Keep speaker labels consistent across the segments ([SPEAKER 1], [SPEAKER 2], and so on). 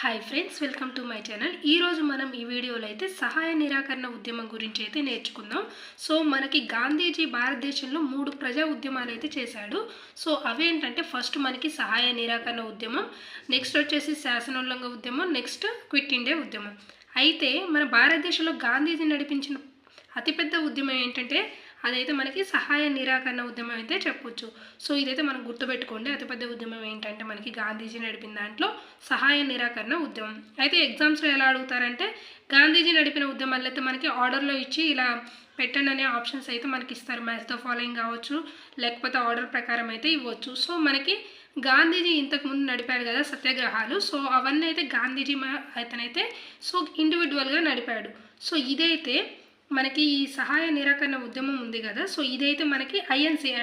[SPEAKER 1] Hi friends welcome to my channel ఈరోజు మనం ఈ వీడియోలో అయితే సహాయ నిరాకరణ ఉద్యమం గురించి అయితే నేర్చుకుందాం. సో మనకి గాంధీజీ భారతదేశంలో మూడు ప్రజా ఉద్యమాలు అయితే చేశాడు. సో అవేంటంటే ఫస్ట్ మనకి సహాయ నిరాకరణ ఉద్యమం నెక్స్ట్ వచ్చేసి శాసనోల్లంఘ ఉద్యమం నెక్స్ట్ క్విట్ ఇండియా ఉద్యమం. అయితే మన భారతదేశంలో గాంధీజీ నడిపించిన అతిపెద్ద ఉద్యమం ఏంటంటే అదైతే మనకి సహాయ నిరాకరణ ఉద్యమం అయితే చెప్పొచ్చు. సో ఇదైతే మనం గుర్తుపెట్టుకోండి. అతిపెద్ద ఉద్యమం ఏంటంటే మనకి గాంధీజీ నడిపిన దాంట్లో సహాయ నిరాకరణ ఉద్యమం. అయితే ఎగ్జామ్స్లో ఎలా అడుగుతారంటే గాంధీజీ నడిపిన ఉద్యమాలు అయితే మనకి ఆర్డర్లో ఇచ్చి ఇలా పెట్టండి అనే ఆప్షన్స్ అయితే మనకి ఇస్తారు. మ్యాచ్ ద ఫాలోయింగ్ కావచ్చు లేకపోతే ఆర్డర్ ప్రకారం అయితే ఇవ్వచ్చు. సో మనకి గాంధీజీ ఇంతకుముందు నడిపాడు కదా సత్యాగ్రహాలు. సో అవన్నీ అయితే గాంధీజీ అతనైతే సో ఇండివిజువల్గా నడిపాడు. సో ఇదైతే మనకి ఈ సహాయ నిరాకరణ ఉద్యమం ఉంది కదా. సో ఇదైతే మనకి ఐఎన్సి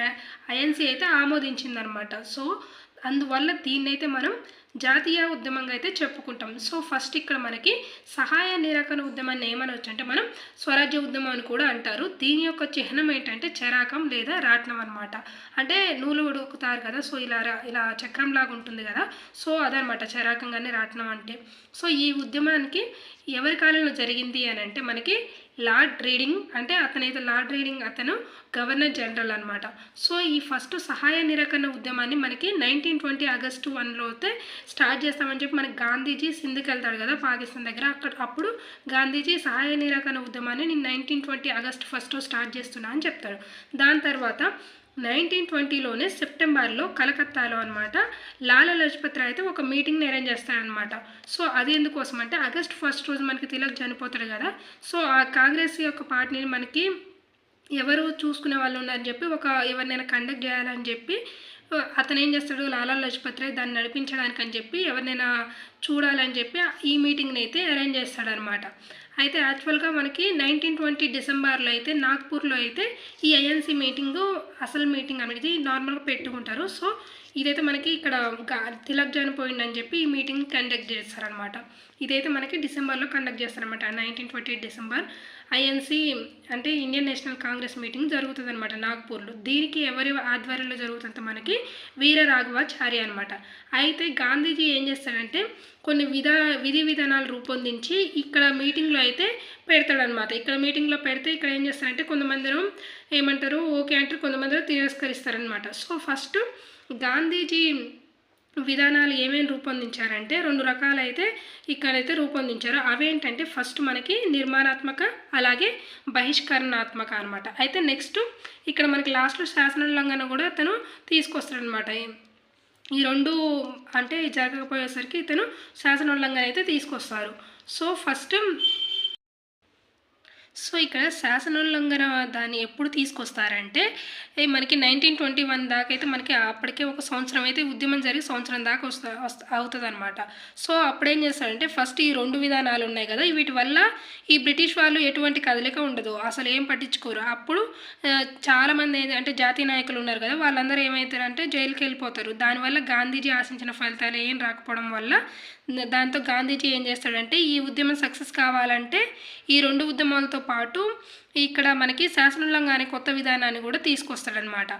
[SPEAKER 1] ఐఎన్సి అయితే ఆమోదించిందనమాట సో అందువల్ల దీన్నైతే మనం జాతీయ ఉద్యమంగా అయితే చెప్పుకుంటాం. సో ఫస్ట్ ఇక్కడ మనకి సహాయ నిరాకరణ ఉద్యమాన్ని ఏమనొచ్చు అంటే మనం స్వరాజ్య ఉద్యమం అని కూడా అంటారు. దీని యొక్క చిహ్నం ఏంటంటే చరాకం లేదా రాట్నం అనమాట అంటే నూలు ఉడుకుతారు కదా. సో ఇలా రా- ఇలా చక్రం లాగా ఉంటుంది కదా. సో అదనమాట చరాకం కానీ రాట్నం అంటే. సో ఈ ఉద్యమానికి ఎవరి కాలంలో జరిగింది అని అంటే మనకి లార్డ్ రీడింగ్ అంటే అతనైతే లార్డ్ రీడింగ్ అతను గవర్నర్ జనరల్ అనమాట సో ఈ ఫస్ట్ సహాయ నిరాకరణ ఉద్యమాన్ని మనకి నైన్టీన్ ట్వంటీ ఆగస్టు వన్లో అయితే స్టార్ట్ చేస్తామని చెప్పి మనకి గాంధీజీ సింధుకి వెళ్తాడు కదా పాకిస్తాన్ దగ్గర. అక్కడ అప్పుడు గాంధీజీ సహాయ నిరాకరణ ఉద్యమాన్ని నేను nineteen twenty August first start చేస్తున్నా అని చెప్తాడు. దాని తర్వాత నైన్టీన్ ట్వంటీలోనే సెప్టెంబర్లో కలకత్తాలో అనమాట లాలా లజపత్ రాయ్ అయితే ఒక మీటింగ్ని అరేంజ్ చేస్తారనమాట సో అది ఎందుకోసం అంటే ఆగస్ట్ ఫస్ట్ రోజు మనకి తిలక్ చనిపోతాడు కదా. సో ఆ కాంగ్రెస్ యొక్క పార్టీని మనకి ఎవరు చూసుకునే వాళ్ళు ఉన్నారని చెప్పి ఒక ఎవరినైనా కండక్ట్ చేయాలని చెప్పి అతను ఏం చేస్తాడు? లాలా లజపత్ రాయ్ దాన్ని నడిపించడానికి అని చెప్పి ఎవరినైనా చూడాలని చెప్పి ఈ మీటింగ్ని అయితే అరేంజ్ చేస్తాడనమాట. అయితే యాక్చువల్గా మనకి నైన్టీన్ ట్వంటీ డిసెంబర్లో అయితే నాగ్పూర్లో అయితే ఈ ఐఎన్సీ మీటింగు అసలు మీటింగ్ అనేది నార్మల్గా పెట్టుకుంటారు. సో ఇదైతే మనకి ఇక్కడ తిలక్ తిలక్ చనిపోయిందని చెప్పి ఈ మీటింగ్ కండక్ట్ చేస్తారనమాట ఇదైతే మనకి డిసెంబర్లో కండక్ట్ చేస్తారనమాట nineteen twenty eight December. INC అంటే ఇండియన్ నేషనల్ కాంగ్రెస్ మీటింగ్ జరుగుతుంది అనమాట నాగ్పూర్లో. దీనికి ఎవరి ఆధ్వర్యంలో జరుగుతుందంటే మనకి వీర రాఘవాచార్య అనమాట అయితే గాంధీజీ ఏం చేస్తాడంటే కొన్ని విధా విధి విధానాలు రూపొందించి ఇక్కడ మీటింగ్లో అయితే పెడతాడనమాట ఇక్కడ మీటింగ్లో పెడితే ఇక్కడ ఏం చేస్తారంటే కొంతమంది ఏమంటారు ఓకే అంటారు కొంతమంది తిరస్కరిస్తారనమాట సో ఫస్ట్ గాంధీజీ విధానాలు ఏమేమి రూపొందించారంటే రెండు రకాలైతే ఇక్కడైతే రూపొందించారు. అవేంటంటే ఫస్ట్ మనకి నిర్మాణాత్మక అలాగే బహిష్కరణాత్మక అనమాట అయితే నెక్స్ట్ ఇక్కడ మనకి లాస్ట్లో శాసనోల్లంఘన కూడా అతను తీసుకొస్తాడనమాట ఈ రెండు అంటే జరగకపోయేసరికి ఇతను శాసనోల్లంఘన అయితే తీసుకొస్తారు. సో ఫస్ట్ సో ఇక్కడ శాసనోల్లంఘన దాన్ని ఎప్పుడు తీసుకొస్తారంటే మనకి నైన్టీన్ ట్వంటీ వన్ దాకా అయితే మనకి అప్పటికే ఒక సంవత్సరం అయితే ఉద్యమం జరిగి సంవత్సరం దాకా వస్తా వస్తా అవుతుంది అనమాట సో అప్పుడేం చేస్తారంటే ఫస్ట్ ఈ రెండు విధానాలు ఉన్నాయి కదా వీటి వల్ల ఈ బ్రిటిష్ వాళ్ళు ఎటువంటి కదలిక ఉండదు. అసలు ఏం పట్టించుకోరు. అప్పుడు చాలామంది అంటే జాతీయ నాయకులు ఉన్నారు కదా వాళ్ళందరూ ఏమవుతారంటే జైలుకి వెళ్ళిపోతారు. దానివల్ల గాంధీజీ ఆశించిన ఫలితాలు ఏం రాకపోవడం వల్ల దాంతో గాంధీజీ ఏం చేస్తాడంటే ఈ ఉద్యమం సక్సెస్ కావాలంటే ఈ రెండు ఉద్యమాలతో పాటు ఇక్కడ మనకి శాసనోల్లంఘన కానీ కొత్త విధానాన్ని కూడా తీసుకొస్తాడనమాట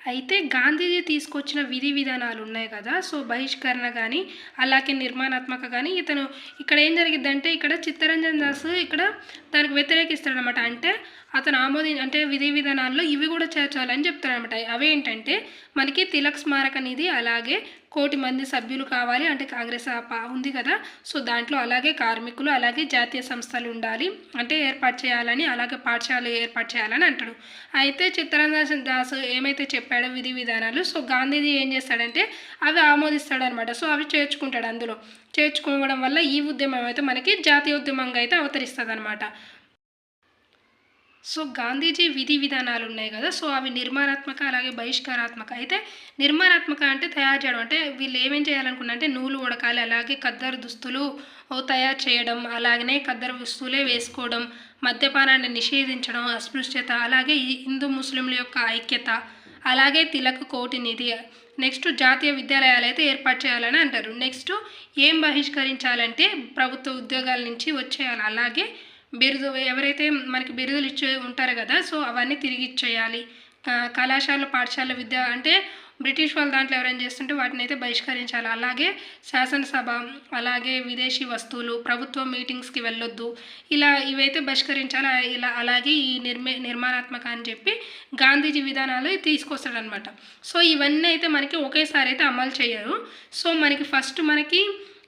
[SPEAKER 1] అయితే గాంధీజీ తీసుకొచ్చిన విధి విధానాలు ఉన్నాయి కదా సో బహిష్కరణ కానీ అలాగే నిర్మాణాత్మక కానీ ఇతను ఇక్కడ ఏం జరిగిద్దంటే ఇక్కడ చిత్తరంజన్ దాస్ ఇక్కడ దానికి వ్యతిరేకిస్తాడనమాట అంటే అతను ఆమోది అంటే విధి విధానాల్లో ఇవి కూడా చేర్చాలని చెప్తాడనమాట అవేంటంటే మనకి తిలక్ స్మారక నిధి అలాగే కోటి మంది సభ్యులు కావాలి. అంటే కాంగ్రెస్ ఉంది కదా. సో దాంట్లో అలాగే కార్మికులు అలాగే జాతీయ సంస్థలు ఉండాలి. అంటే ఏర్పాటు చేయాలని అలాగే పాఠశాలలు ఏర్పాటు చేయాలని అంటాడు. అయితే చిత్తరంజన్ దాస్ ఏమైతే చెప్పాడో విధి విధానాలు సో గాంధీజీ ఏం చేస్తాడంటే అవి ఆమోదిస్తాడు అనమాట సో అవి చేర్చుకుంటాడు అందులో. చేర్చుకోవడం వల్ల ఈ ఉద్యమం అయితే మనకి జాతీయ ఉద్యమంగా అయితే అవతరిస్తుంది అనమాట సో గాంధీజీ విధి విధానాలు ఉన్నాయి కదా సో అవి నిర్మాణాత్మక అలాగే బహిష్కారాత్మక. అయితే నిర్మాణాత్మక అంటే తయారు చేయడం అంటే వీళ్ళు ఏమేం చేయాలనుకున్నా అంటే నూలు ఉడకాలి అలాగే కద్దరు దుస్తులు తయారు చేయడం అలాగనే ఖద్దరు దుస్తులే వేసుకోవడం మద్యపానాన్ని నిషేధించడం అస్పృశ్యత అలాగే ఈ హిందూ ముస్లింల యొక్క ఐక్యత అలాగే తిలక్ కోటి నిధి. నెక్స్ట్ జాతీయ విద్యాలయాలు అయితే ఏర్పాటు చేయాలని అంటారు. నెక్స్ట్ ఏం బహిష్కరించాలంటే ప్రభుత్వ ఉద్యోగాల నుంచి వచ్చేయాలి అలాగే బిరుదు ఎవరైతే మనకి బిరుదులు ఇచ్చే ఉంటారు కదా సో అవన్నీ తిరిగి ఇచ్చేయాలి. కళాశాల పాఠశాల విద్య అంటే బ్రిటిష్ వాళ్ళ దాంట్లో ఎవరైనా చేస్తుంటే వాటిని అయితే బహిష్కరించాలి. అలాగే శాసనసభ అలాగే విదేశీ వస్తువులు ప్రభుత్వ మీటింగ్స్కి వెళ్ళొద్దు. ఇలా ఇవైతే బహిష్కరించాలి. ఇలా అలాగే ఈ నిర్మే నిర్మాణాత్మక అని చెప్పి గాంధీజీ విధానాలు తీసుకొస్తాడనమాట సో ఇవన్నీ అయితే మనకి ఒకేసారి అయితే అమలు చేయరు. సో మనకి ఫస్ట్ మనకి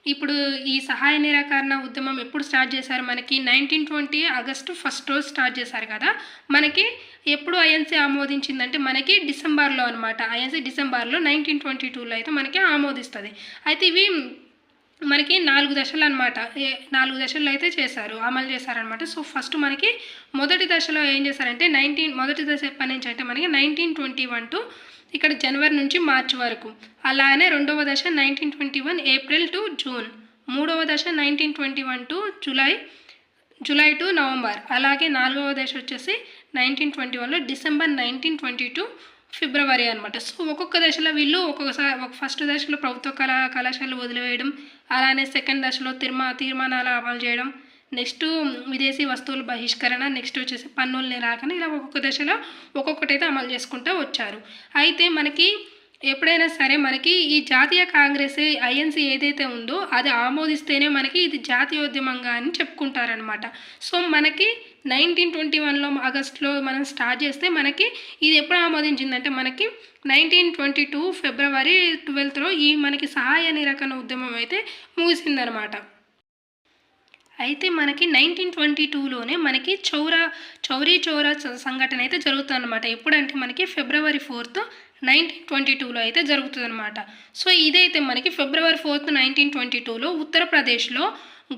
[SPEAKER 1] ఇప్పుడు ఈ సహాయ నిరాకరణ ఉద్యమం ఎప్పుడు స్టార్ట్ చేశారు? మనకి నైన్టీన్ ట్వంటీ ఆగస్టు ఫస్ట్ రోజు స్టార్ట్ చేశారు కదా? మనకి ఎప్పుడు ఐఎన్సీ ఆమోదించిందంటే మనకి డిసెంబర్లో అనమాట ఐఎన్సీ డిసెంబర్లో నైన్టీన్ ట్వంటీ టూలో అయితే మనకి ఆమోదిస్తుంది. అయితే ఇవి మనకి నాలుగు దశలు అనమాట నాలుగు దశల్లో అయితే చేశారు అమలు చేశారనమాట సో ఫస్ట్ మనకి మొదటి దశలో ఏం చేశారంటే నైన్టీన్ మొదటి దశ ఎప్పటి నుంచి అంటే మనకి నైన్టీన్ ట్వంటీ వన్ టు ఇక్కడ జనవరి నుంచి మార్చి వరకు. అలానే రెండవ దశ nineteen twenty one April to June. మూడవ దశ nineteen twenty one to July July to November. అలాగే నాలుగవ దశ వచ్చేసి నైన్టీన్ ట్వంటీ వన్లో డిసెంబర్ నైన్టీన్ ట్వంటీ టూ ఫిబ్రవరి అనమాట సో ఒక్కొక్క దశలో వీళ్ళు ఒక్కొక్కసారి ఒక ఫస్ట్ దశలో ప్రభుత్వ కళా కళాశాలలు వదిలివేయడం అలానే సెకండ్ దశలో తీర్మా తీర్మానాలు అమలు చేయడం నెక్స్ట్ విదేశీ వస్తువుల బహిష్కరణ నెక్స్ట్ వచ్చేసి పన్నుల నిరాకరణ ఇలా ఒక్కొక్క దశలో ఒక్కొక్కటైతే అమలు చేసుకుంటూ వచ్చారు. అయితే మనకి ఎప్పుడైనా సరే మనకి ఈ జాతీయ కాంగ్రెస్ ఐఎన్సీ ఏదైతే ఉందో అది ఆమోదిస్తేనే మనకి ఇది జాతీయోద్యమంగా అని చెప్పుకుంటారనమాట సో మనకి నైన్టీన్ ట్వంటీ వన్లో ఆగస్ట్లో మనం స్టార్ట్ చేస్తే మనకి ఇది ఎప్పుడు ఆమోదించిందంటే మనకి నైన్టీన్ ట్వంటీ టూ ఫిబ్రవరి ట్వెల్త్లో ఈ మనకి సహాయ నిరాకరణ ఉద్యమం అయితే ముగిసిందనమాట అయితే మనకి నైన్టీన్ ట్వంటీ టూలోనే మనకి చౌరా చౌరీ చౌరా సంఘటన అయితే జరుగుతుందన్నమాట. ఎప్పుడంటే మనకి ఫిబ్రవరి ఫోర్త్ నైన్టీన్ ట్వంటీ టూలో అయితే జరుగుతుందన్నమాట. సో ఇదైతే మనకి ఫిబ్రవరి ఫోర్త్ నైన్టీన్ ట్వంటీ టూలో ఉత్తరప్రదేశ్లో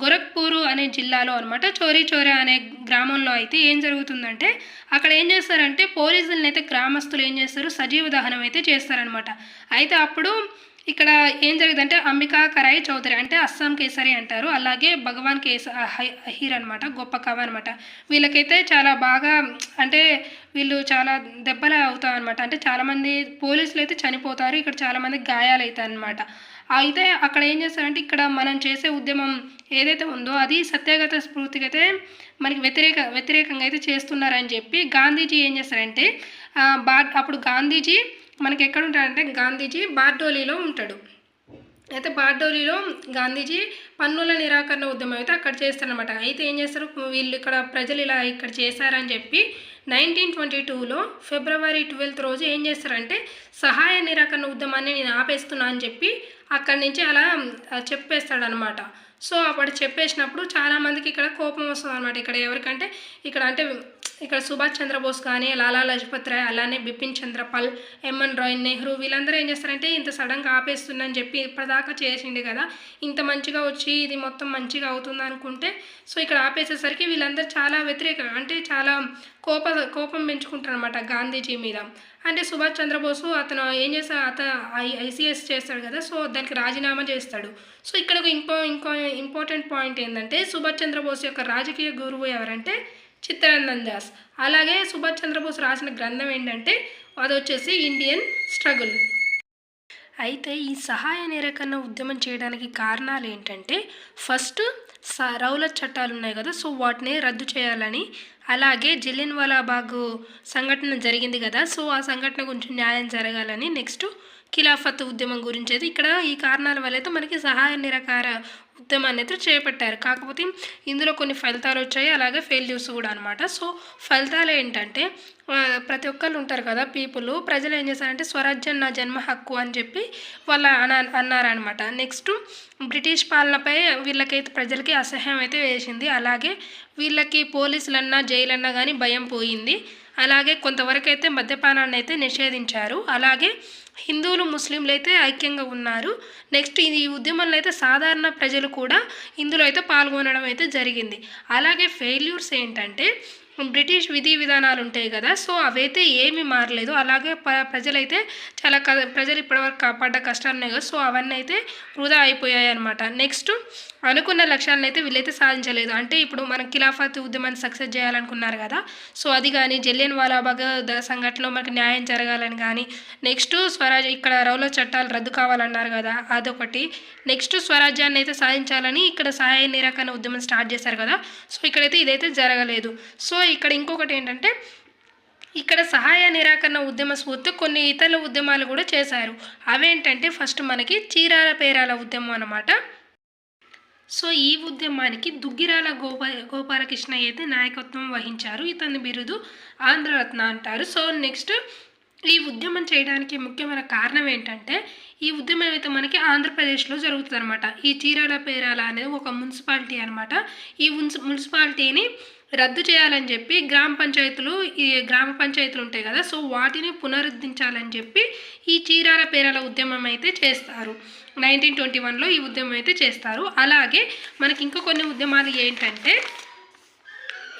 [SPEAKER 1] గోరఖ్పూర్ అనే జిల్లాలో అనమాట చోరీ చోరా అనే గ్రామంలో అయితే ఏం జరుగుతుందంటే అక్కడ ఏం చేస్తారంటే పోలీసులను అయితే గ్రామస్తులు ఏం చేస్తారు? సజీవ దహనం అయితే చేస్తారనమాట అయితే అప్పుడు ఇక్కడ ఏం జరిగిందంటే అంబికా కరాయి చౌదరి అంటే అస్సాం కేసరి అంటారు. అలాగే భగవాన్ కేస అహీర్ అనమాట గొప్ప కవి అనమాట వీళ్ళకైతే చాలా బాగా అంటే వీళ్ళు చాలా దెబ్బలు అవుతారు అనమాట అంటే చాలామంది పోలీసులు అయితే చనిపోతారు. ఇక్కడ చాలామంది గాయాలు అవుతాయి అనమాట అయితే అక్కడ ఏం చేస్తారంటే ఇక్కడ మనం చేసే ఉద్యమం ఏదైతే ఉందో అది సత్యాగత స్ఫూర్తికి అయితే మనకి వ్యతిరేక వ్యతిరేకంగా అయితే చేస్తున్నారని చెప్పి గాంధీజీ ఏం చేస్తారంటే బా అప్పుడు గాంధీజీ మనకి ఎక్కడ ఉంటాడంటే గాంధీజీ బార్డోలీలో ఉంటాడు. అయితే బార్డోలీలో గాంధీజీ పన్నుల నిరాకరణ ఉద్యమం అయితే అక్కడ చేస్తారనమాట అయితే ఏం చేస్తారు? వీళ్ళు ఇక్కడ ప్రజలు ఇలా ఇక్కడ చేశారని చెప్పి నైన్టీన్ ట్వంటీ టూలో ఫిబ్రవరి ట్వెల్త్ రోజు ఏం చేస్తారంటే సహాయ నిరాకరణ ఉద్యమాన్ని నేను ఆపేస్తున్నా అని చెప్పి అక్కడి నుంచి అలా చెప్పేస్తాడనమాట సో అప్పుడు చెప్పేసినప్పుడు చాలామందికి ఇక్కడ కోపం వస్తుంది అనమాట ఇక్కడ ఎవరికంటే ఇక్కడ అంటే ఇక్కడ సుభాష్ చంద్రబోస్ కానీ లాలా లజపత్ రాయ్ అలానే బిపిన్ చంద్రపాల్ ఎంఎన్ రాయ్ నెహ్రూ వీళ్ళందరూ ఏం చేస్తారంటే ఇంత సడన్గా ఆపేస్తుందని చెప్పి ఇప్పటిదాకా చేసిండు కదా. ఇంత మంచిగా వచ్చి ఇది మొత్తం మంచిగా అవుతుంది అనుకుంటే సో ఇక్కడ ఆపేసేసరికి వీళ్ళందరూ చాలా వ్యతిరేక అంటే చాలా కోప కోపం పెంచుకుంటారు అనమాట గాంధీజీ మీద. అంటే సుభాష్ చంద్రబోసు అతను ఏం చేస్తా అతను ఐ ఐసీఎస్ చేస్తాడు కదా సో దానికి రాజీనామా చేస్తాడు. సో ఇక్కడ ఇంకో ఇంకో ఇంపార్టెంట్ పాయింట్ ఏంటంటే సుభాష్ చంద్రబోస్ యొక్క రాజకీయ గురువు ఎవరంటే చిత్తరంజన్ దాస్. అలాగే సుభాష్ చంద్రబోస్ రాసిన గ్రంథం ఏంటంటే అది వచ్చేసి ఇండియన్ స్ట్రగుల్. అయితే ఈ సహాయ నిరకరణ ఉద్యమం చేయడానికి కారణాలు ఏంటంటే ఫస్ట్ స రౌల చట్టాలు ఉన్నాయి కదా సో వాటిని రద్దు చేయాలని. అలాగే జలియన్ వాలాబాగ్ సంఘటన జరిగింది కదా సో ఆ సంఘటన గురించి న్యాయం జరగాలని. నెక్స్ట్ ఖిలాఫత్ ఉద్యమం గురించి అయితే ఇక్కడ ఈ కారణాల వల్ల అయితే మనకి సహాయ నిరకార ఉద్యమాన్ని అయితే చేపట్టారు. కాకపోతే ఇందులో కొన్ని ఫలితాలు వచ్చాయి. అలాగే ఫెయిల్యూర్స్ కూడా అనమాట సో ఫలితాలు ఏంటంటే ప్రతి ఒక్కళ్ళు ఉంటారు కదా పీపుల్ ప్రజలు ఏం చేశారంటే స్వరాజ్యం నా జన్మ హక్కు అని చెప్పి వాళ్ళ అన అన్నారనమాట నెక్స్ట్ బ్రిటిష్ పాలనపై వీళ్ళకైతే ప్రజలకి అసహ్యం అయితే వేసింది. అలాగే వీళ్ళకి పోలీసులన్నా జైలన్నా కానీ భయం పోయింది. అలాగే కొంతవరకు అయితే మద్యపానాన్ని అయితే నిషేధించారు. అలాగే హిందువులు ముస్లింలు అయితే ఐక్యంగా ఉన్నారు. నెక్స్ట్ ఈ ఉద్యమంలో అయితే సాధారణ ప్రజలు కూడా ఇందులో అయితే పాల్గొనడం అయితే జరిగింది. అలాగే ఫెయిల్యూర్స్ ఏంటంటే బ్రిటిష్ విధి విధానాలు ఉంటాయి కదా సో అవైతే ఏమీ మారలేదు. అలాగే ప ప్రజలైతే చాలా క ప్రజలు ఇప్పటివరకు కాపాడ్డ కష్టాలున్నాయి కదా సో అవన్నీ అయితే వృధా అయిపోయాయి అనమాట నెక్స్ట్ అనుకున్న లక్ష్యాలను అయితే వీళ్ళైతే సాధించలేదు. అంటే ఇప్పుడు మనం ఖిలాఫత్ ఉద్యమాన్ని సక్సెస్ చేయాలనుకున్నారు కదా. సో అది కానీ జలియన్ వాలాబాగ్ సంఘటనలో మనకి న్యాయం జరగాలని కానీ నెక్స్ట్ స్వరాజ్ ఇక్కడ రౌల చట్టాలు రద్దు కావాలన్నారు కదా అదొకటి. నెక్స్ట్ స్వరాజ్యాన్ని అయితే సాధించాలని ఇక్కడ సహాయ నిరాకరణ ఉద్యమం స్టార్ట్ చేశారు కదా. సో ఇక్కడైతే ఇదైతే జరగలేదు. సో ఇక్కడ ఇంకొకటి ఏంటంటే ఇక్కడ సహాయ నిరాకరణ ఉద్యమ స్ఫూర్తి కొన్ని ఇతర ఉద్యమాలు కూడా చేశారు. అవేంటంటే ఫస్ట్ మనకి చీరాల పేరాల ఉద్యమం అన్నమాట. సో ఈ ఉద్యమానికి దుగ్గిరాల గోపా గోపాలకృష్ణ అయితే నాయకత్వం వహించారు. ఇతని బిరుదు ఆంధ్రరత్న అంటారు. సో నెక్స్ట్ ఈ ఉద్యమం చేయడానికి ముఖ్యమైన కారణం ఏంటంటే ఈ ఉద్యమం అయితే మనకి ఆంధ్రప్రదేశ్లో జరుగుతుంది అనమాట ఈ చీరాల పేరాల అనేది ఒక మున్సిపాలిటీ అనమాట ఈ మున్సి మున్సిపాలిటీని రద్దు చేయాలని చెప్పి గ్రామ పంచాయతీలు ఈ గ్రామ పంచాయతీలు ఉంటాయి కదా సో వాటిని పునరుద్ధరించాలని చెప్పి ఈ చీరాల పేరాల ఉద్యమం అయితే చేస్తారు. నైన్టీన్ ట్వంటీ వన్లో ఈ ఉద్యమం అయితే చేస్తారు. అలాగే మనకి ఇంకా కొన్ని ఉద్యమాలు ఏంటంటే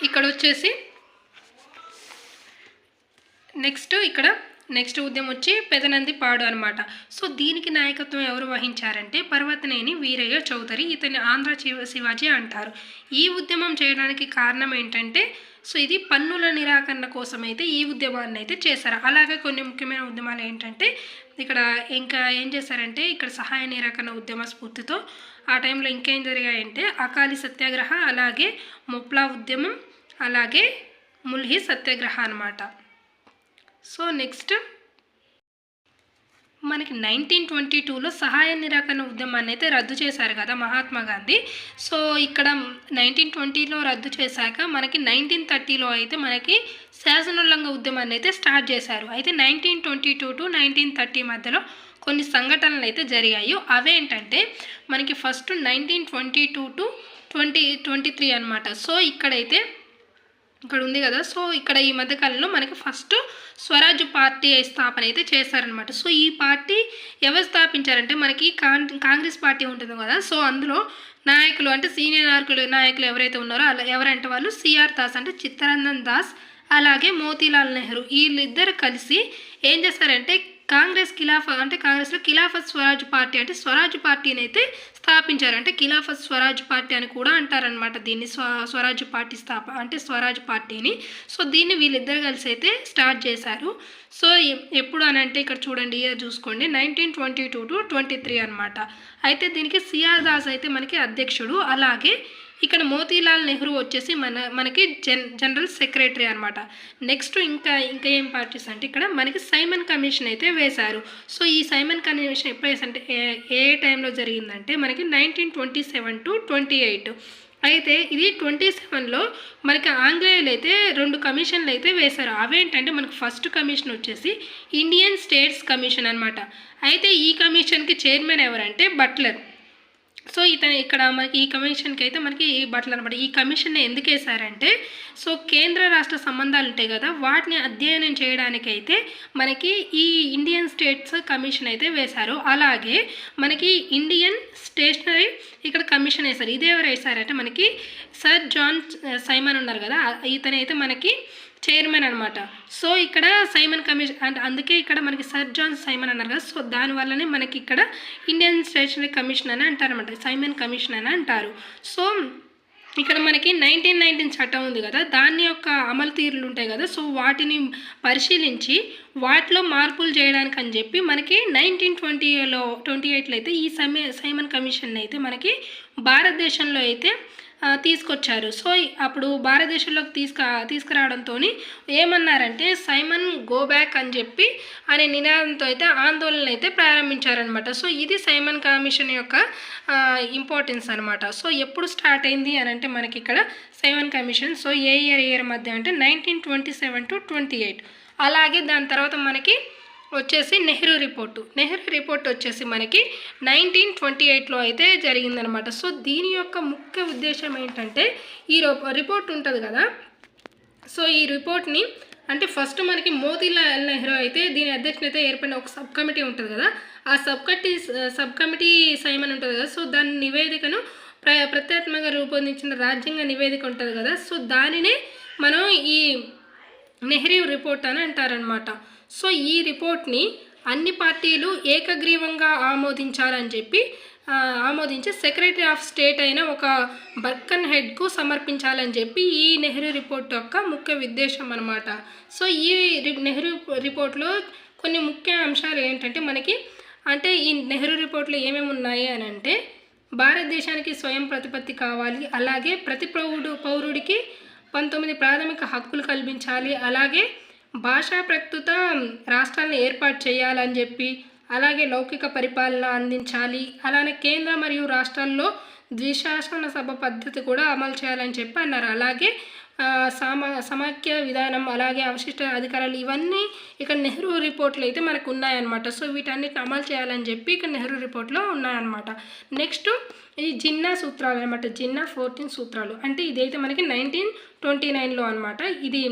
[SPEAKER 1] ఇక్కడ వచ్చేసి నెక్స్ట్ ఇక్కడ నెక్స్ట్ ఉద్యమం వచ్చి పెదనంది పాడు అనమాట సో దీనికి నాయకత్వం ఎవరు వహించారంటే పర్వతనేని వీరయ్య చౌదరి ఇతని ఆంధ్ర శివ శివాజీ అంటారు. ఈ ఉద్యమం చేయడానికి కారణం ఏంటంటే సో ఇది పన్నుల నిరాకరణ కోసం అయితే ఈ ఉద్యమాన్ని అయితే చేశారు. అలాగే కొన్ని ముఖ్యమైన ఉద్యమాలు ఏంటంటే ఇక్కడ ఇంకా ఏం చేశారంటే ఇక్కడ సహాయ నిరాకరణ ఉద్యమ స్ఫూర్తితో ఆ టైంలో ఇంకేం జరిగాయంటే అకాలి సత్యాగ్రహ అలాగే ముప్లా ఉద్యమం అలాగే ముల్హి సత్యాగ్రహ అనమాట సో నెక్స్ట్ మనకి నైన్టీన్ ట్వంటీ టూలో సహాయ నిరాకరణ ఉద్యమాన్ని అయితే రద్దు చేశారు కదా మహాత్మా గాంధీ. సో ఇక్కడ నైన్టీన్ ట్వంటీలో రద్దు చేశాక మనకి నైన్టీన్ థర్టీలో అయితే మనకి శాసనోల్లంఘ ఉద్యమాన్ని అయితే స్టార్ట్ చేశారు. అయితే nineteen twenty two to nineteen thirty మధ్యలో కొన్ని సంఘటనలు అయితే జరిగాయి. అవేంటంటే మనకి first nineteen twenty two to twenty twenty three అనమాట సో ఇక్కడైతే ఇక్కడ ఉంది కదా. సో ఇక్కడ ఈ మధ్యకాలంలో మనకి ఫస్ట్ స్వరాజ్ పార్టీ స్థాపన అయితే చేశారనమాట సో ఈ పార్టీ ఎవరు స్థాపించారంటే మనకి కాంగ్రెస్ పార్టీ ఉంటుంది కదా. సో అందులో నాయకులు అంటే సీనియర్ నాయకులు నాయకులు ఎవరైతే ఉన్నారో అలా ఎవరంటే వాళ్ళు సిఆర్ దాస్ అంటే చిత్తరంజన్ దాస్ అలాగే మోతీలాల్ నెహ్రూ. వీళ్ళిద్దరు కలిసి ఏం చేస్తారంటే కాంగ్రెస్ ఖిలాఫా అంటే కాంగ్రెస్లో ఖిలాఫత్ స్వరాజ్ పార్టీ అంటే స్వరాజ్ పార్టీని అయితే స్థాపించారు. అంటే ఖిలాఫత్ స్వరాజ్ పార్టీ అని కూడా అంటారనమాట దీన్ని. స్వ స్వరాజ్ పార్టీ స్థాప అంటే స్వరాజ్ పార్టీని. సో దీన్ని వీళ్ళిద్దరు కలిసి అయితే స్టార్ట్ చేశారు. సో ఎప్పుడు అని అంటే ఇక్కడ చూడండి ఇయర్ చూసుకోండి. Nineteen twenty two to twenty three అనమాట అయితే దీనికి సిఆర్ దాస్ అయితే మనకి అధ్యక్షుడు. అలాగే ఇక్కడ మోతీలాల్ నెహ్రూ వచ్చేసి మన మనకి జన్ జనరల్ సెక్రటరీ అనమాట నెక్స్ట్ ఇంకా ఇంకా ఏం పార్టీస్ అంటే ఇక్కడ మనకి సైమన్ కమిషన్ అయితే వేశారు. సో ఈ సైమన్ కమిషన్ ఎప్పుడు వేసంటే ఏ- ఏ టైంలో జరిగిందంటే మనకి nineteen twenty seven to twenty eight. అయితే ఇది ట్వంటీ సెవెన్లో మనకి ఆంగ్లేయులు అయితే రెండు కమిషన్లు అయితే వేశారు. అవేంటంటే మనకు ఫస్ట్ కమిషన్ వచ్చేసి ఇండియన్ స్టేట్స్ కమిషన్ అనమాట అయితే ఈ కమిషన్కి చైర్మన్ ఎవరంటే బట్లర్. సో ఇతను ఇక్కడ మనకి ఈ కమిషన్కి అయితే మనకి ఈ బట్టలు అనమాట ఈ కమిషన్ ఎందుకు వేశారంటే సో కేంద్ర రాష్ట్ర సంబంధాలు ఉంటాయి కదా వాటిని అధ్యయనం చేయడానికి అయితే మనకి ఈ ఇండియన్ స్టేట్స్ కమిషన్ అయితే వేశారు. అలాగే మనకి ఇండియన్ స్టేషనరీ ఇక్కడ కమిషన్ వేశారు. ఇదేవరు వేశారంటే మనకి సర్ జాన్ సైమన్ ఉన్నారు కదా ఇతనైతే మనకి చైర్మన్ అనమాట సో ఇక్కడ సైమన్ కమిషన్ అంటే అందుకే ఇక్కడ మనకి సర్ జాన్ సైమన్ అన్నారు కదా. సో దానివల్లనే మనకి ఇక్కడ ఇండియన్ స్టేషనరీ కమిషన్ అని అంటారనమాట సైమన్ కమిషన్ అని అంటారు. సో ఇక్కడ మనకి నైన్టీన్ నైన్టీన్ చట్టం ఉంది కదా. దాని యొక్క అమలు తీరులు ఉంటాయి కదా. సో వాటిని పరిశీలించి వాటిలో మార్పులు చేయడానికి అని చెప్పి మనకి నైన్టీన్ ట్వంటీలో ట్వంటీ ఎయిట్లో అయితే ఈ సమయ సైమన్ కమిషన్ అయితే మనకి భారతదేశంలో అయితే తీసుకొచ్చారు. సో అప్పుడు భారతదేశంలోకి తీసుక తీసుకురావడంతో ఏమన్నారంటే సైమన్ గో బ్యాక్ అని చెప్పి అనే నినాదంతో అయితే ఆందోళన అయితే ప్రారంభించారనమాట సో ఇది సైమన్ కమిషన్ యొక్క ఇంపార్టెన్స్ అనమాట సో ఎప్పుడు స్టార్ట్ అయింది అని అంటే మనకి ఇక్కడ సైమన్ కమిషన్ సో ఏ ఇయర్ ఇయర్ మధ్య అంటే nineteen twenty seven to twenty eight అలాగే దాని తర్వాత మనకి వచ్చేసి నెహ్రూ రిపోర్టు. నెహ్రూ రిపోర్ట్ వచ్చేసి మనకి నైన్టీన్ ట్వంటీ ఎయిట్లో అయితే జరిగిందనమాట సో దీని యొక్క ముఖ్య ఉద్దేశం ఏంటంటే ఈ రో- రిపోర్ట్ ఉంటుంది కదా? సో ఈ రిపోర్ట్ని అంటే ఫస్ట్ మనకి మోతీలాల్ నెహ్రూ అయితే దీని అధ్యక్షత ఏర్పడిన ఒక సబ్ కమిటీ ఉంటుంది కదా? ఆ sub committee sub committee Simon ఉంటుంది కదా? సో దాని నివేదికను ప్ర ప్రత్యేకంగా రూపొందించిన రాజ్యాంగ నివేదిక ఉంటుంది కదా? సో దానినే మనం ఈ నెహ్రూ రిపోర్ట్ అని అంటారనమాట సో ఈ రిపోర్ట్ని అన్ని పార్టీలు ఏకగ్రీవంగా ఆమోదించాలని చెప్పి ఆమోదించే ఆమోదించి సెక్రటరీ ఆఫ్ స్టేట్ అయిన ఒక బర్కన్ హెడ్కు సమర్పించాలని చెప్పి ఈ నెహ్రూ రిపోర్ట్ యొక్క ముఖ్య ఉద్దేశం అనమాట సో ఈ నెహ్రూ రిపోర్ట్లో కొన్ని ముఖ్య అంశాలు ఏంటంటే మనకి అంటే ఈ నెహ్రూ రిపోర్ట్లో ఏమేమి ఉన్నాయి అని అంటే భారతదేశానికి స్వయం ప్రతిపత్తి కావాలి అలాగే ప్రతి పౌరుడు పౌరుడికి పంతొమ్మిది ప్రాథమిక హక్కులు కల్పించాలి. అలాగే భాషా ప్రస్తుత రాష్ట్రాలను ఏర్పాటు చేయాలని చెప్పి అలాగే లౌకిక పరిపాలన అందించాలి. అలానే కేంద్ర మరియు రాష్ట్రాల్లో ద్విశాసన సభ పద్ధతి కూడా అమలు చేయాలని చెప్పి అన్నారు. అలాగే సామా సమాఖ్య విధానం అలాగే అవశిష్ట అధికారాలు ఇవన్నీ ఇక్కడ నెహ్రూ రిపోర్ట్లు అయితే మనకు ఉన్నాయన్నమాట. సో వీటన్నిటిని అమలు చేయాలని చెప్పి ఇక్కడ నెహ్రూ రిపోర్ట్లో ఉన్నాయన్నమాట. నెక్స్ట్ ఈ జిన్నా సూత్రాలు అనమాట జిన్నా ఫోర్టీన్ సూత్రాలు. అంటే ఇదైతే మనకి నైన్టీన్ ట్వంటీ నైన్లో అనమాట ఇది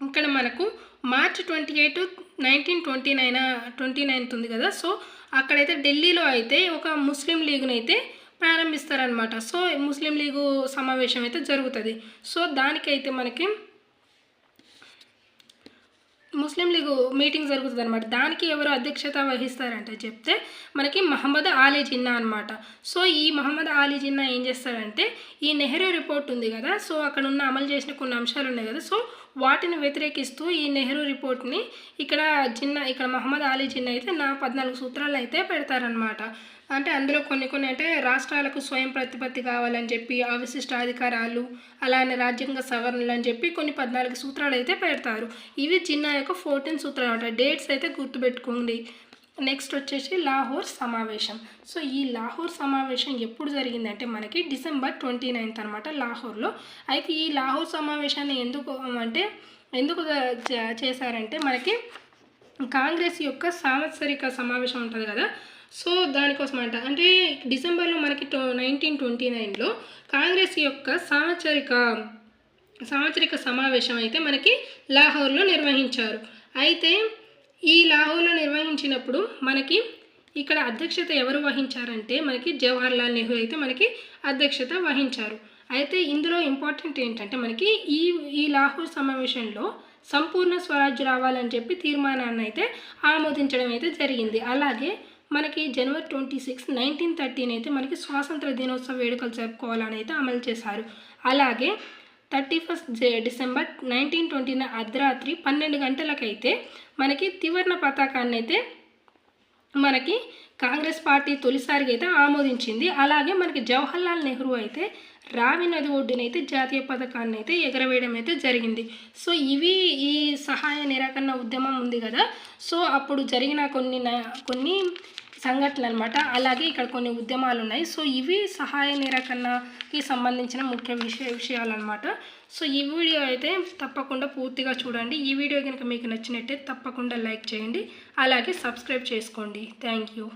[SPEAKER 1] ఇక్కడ మనకు March twenty eight nineteen twenty nine twenty ninth ఉంది కదా. సో అక్కడైతే ఢిల్లీలో అయితే ఒక ముస్లిం లీగ్నైతే ప్రారంభిస్తారనమాట సో ముస్లిం లీగు సమావేశం అయితే జరుగుతుంది. సో దానికైతే మనకి ముస్లిం లీగు మీటింగ్ జరుగుతుంది అనమాట దానికి ఎవరు అధ్యక్షత వహిస్తారంటే చెప్తే మనకి మహమ్మద్ ఆలీ జిన్నా అనమాట సో ఈ మహమ్మద్ ఆలీ జిన్నా ఏం చేస్తారంటే ఈ నెహ్రూ రిపోర్ట్ ఉంది కదా సో అక్కడ ఉన్న అమలు చేసిన కొన్ని అంశాలు ఉన్నాయి కదా సో వాటిని వ్యతిరేకిస్తూ ఈ నెహ్రూ రిపోర్ట్ని ఇక్కడ జిన్నా ఇక్కడ మహమ్మద్ ఆలీ జిన్నా అయితే నా పద్నాలుగు సూత్రాలు అయితే పెడతారనమాట అంటే అందులో కొన్ని కొన్ని అంటే రాష్ట్రాలకు స్వయం ప్రతిపత్తి కావాలని చెప్పి అవశిష్ట అధికారాలు అలానే రాజ్యాంగ సవరణలు అని చెప్పి కొన్ని పద్నాలుగు సూత్రాలు అయితే పెడతారు. ఇవి చిన్న యొక్క ఫోర్టీన్ సూత్రాలు అనమాట. డేట్స్ అయితే గుర్తుపెట్టుకోండి. నెక్స్ట్ వచ్చేసి లాహోర్ సమావేశం. సో ఈ లాహోర్ సమావేశం ఎప్పుడు జరిగిందంటే మనకి డిసెంబర్ ట్వంటీ నైన్త్ అనమాట లాహోర్లో. అయితే ఈ లాహోర్ సమావేశాన్ని ఎందుకు అంటే ఎందుకు చేశారంటే మనకి కాంగ్రెస్ యొక్క సాంవత్సరిక సమావేశం ఉంటుంది కదా. సో దానికోసం అంట అంటే డిసెంబర్లో మనకి టో నైన్టీన్ ట్వంటీ నైన్లో కాంగ్రెస్ యొక్క సాంవత్సరిక సాంవత్సరిక సమావేశం అయితే మనకి లాహోర్లో నిర్వహించారు. అయితే ఈ లాహోర్లో నిర్వహించినప్పుడు మనకి ఇక్కడ అధ్యక్షత ఎవరు వహించారంటే మనకి జవహర్ లాల్ నెహ్రూ అయితే మనకి అధ్యక్షత వహించారు. అయితే ఇందులో ఇంపార్టెంట్ ఏంటంటే మనకి ఈ ఈ లాహోర్ సమావేశంలో సంపూర్ణ స్వరాజ్యం రావాలని చెప్పి తీర్మానాన్ని అయితే ఆమోదించడం అయితే జరిగింది. అలాగే మనకి జనవరి ట్వంటీ సిక్స్ నైన్టీన్ థర్టీన్ అయితే మనకి స్వాతంత్ర దినోత్సవ వేడుకలు జరుపుకోవాలని అయితే అమలు చేశారు. అలాగే thirty first December nineteen twenty అర్ధరాత్రి పన్నెండు గంటలకైతే మనకి త్రివర్ణ పతాకాన్ని అయితే మనకి కాంగ్రెస్ పార్టీ తొలిసారిగా అయితే ఆమోదించింది. అలాగే మనకి జవహర్లాల్ నెహ్రూ అయితే రావి నది ఒడ్డునైతే జాతీయ పథకాన్ని అయితే ఎగరవేయడం అయితే జరిగింది. సో ఇవి ఈ సహాయ నిరాకరణ ఉద్యమం ఉంది కదా. సో అప్పుడు జరిగిన కొన్ని న- కొన్ని సంఘటనలు అనమాట అలాగే ఇక్కడ కొన్ని ఉద్యమాలు ఉన్నాయి సో ఇవి సహాయ నిరాకరణకి సంబంధించిన ముఖ్య విషయ విషయాలు అనమాట సో ఈ వీడియో అయితే తప్పకుండా పూర్తిగా చూడండి. ఈ వీడియో కనుక మీకు నచ్చినట్టే తప్పకుండా లైక్ చేయండి. అలాగే సబ్స్క్రైబ్ చేసుకోండి. Thank you.